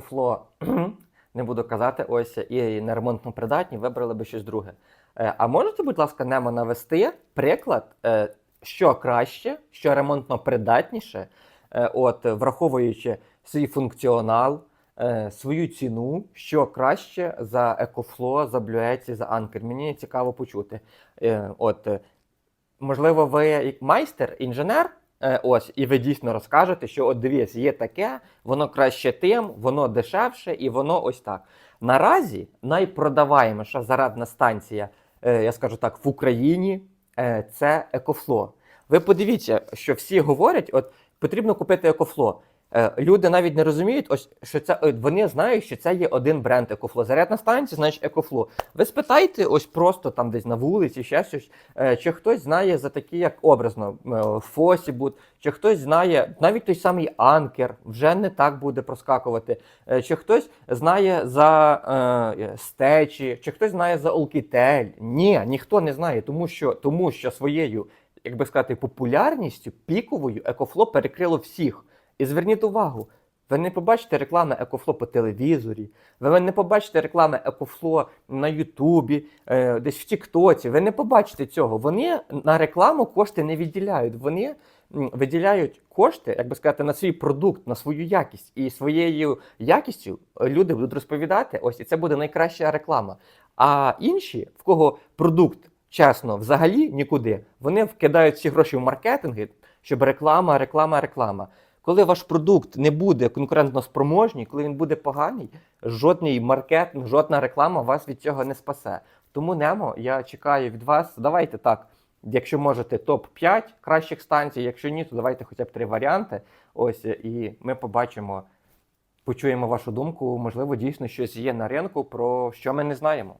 Фло не буду казати, ось і на ремонтно придатні, вибрали би щось друге. Е, А можете, будь ласка, Немо навести приклад, е, що краще, що ремонтно придатніше, е, от, враховуючи свій функціонал, свою ціну, що краще за Екофло, за Блюеці, за Анкер. Мені цікаво почути. От, можливо, ви майстер, інженер, ось, і ви дійсно розкажете, що от дивіться, є таке, воно краще тим, воно дешевше і воно ось так. Наразі найпродаваєміша зарядна станція, е, я скажу так, в Україні е, це Екофло. Ви подивіться, що всі говорять, от потрібно купити Екофло. Е, Люди навіть не розуміють, ось що це е, вони знають, що це є один бренд Екофло. Зарядна станція, значить Екофло. Ви спитайте, ось просто там десь на вулиці, ще щось, е, чи хтось знає за такі, як образно, Фосібут, чи хтось знає, навіть той самий Анкер вже не так буде проскакувати, чи хтось знає за е, стечі, чи хтось знає за Олкітель. Ні, ніхто не знає, тому що, тому що своєю, як сказати, популярністю піковою Екофло перекрило всіх. І зверніть увагу, ви не побачите реклами Екофло по телевізорі, ви не побачите реклами Екофло на Ютубі, е, десь в Тіктоці. Ви не побачите цього. Вони на рекламу кошти не відділяють. Вони виділяють кошти, як би сказати, на свій продукт, на свою якість. І своєю якістю е, люди будуть розповідати, ось і це буде найкраща реклама. А інші, в кого продукт чесно, взагалі нікуди, вони вкидають всі гроші в маркетинги, щоб реклама, реклама, реклама. Коли ваш продукт не буде конкурентно спроможний, коли він буде поганий, жодний маркетинг, жодна реклама вас від цього не спасе. Тому Немо, я чекаю від вас. Давайте так. Якщо можете, топ-5 кращих станцій. Якщо ні, то давайте хоча б три варіанти. Ось і ми побачимо, почуємо вашу думку. Можливо, дійсно щось є на ринку, про що ми не знаємо.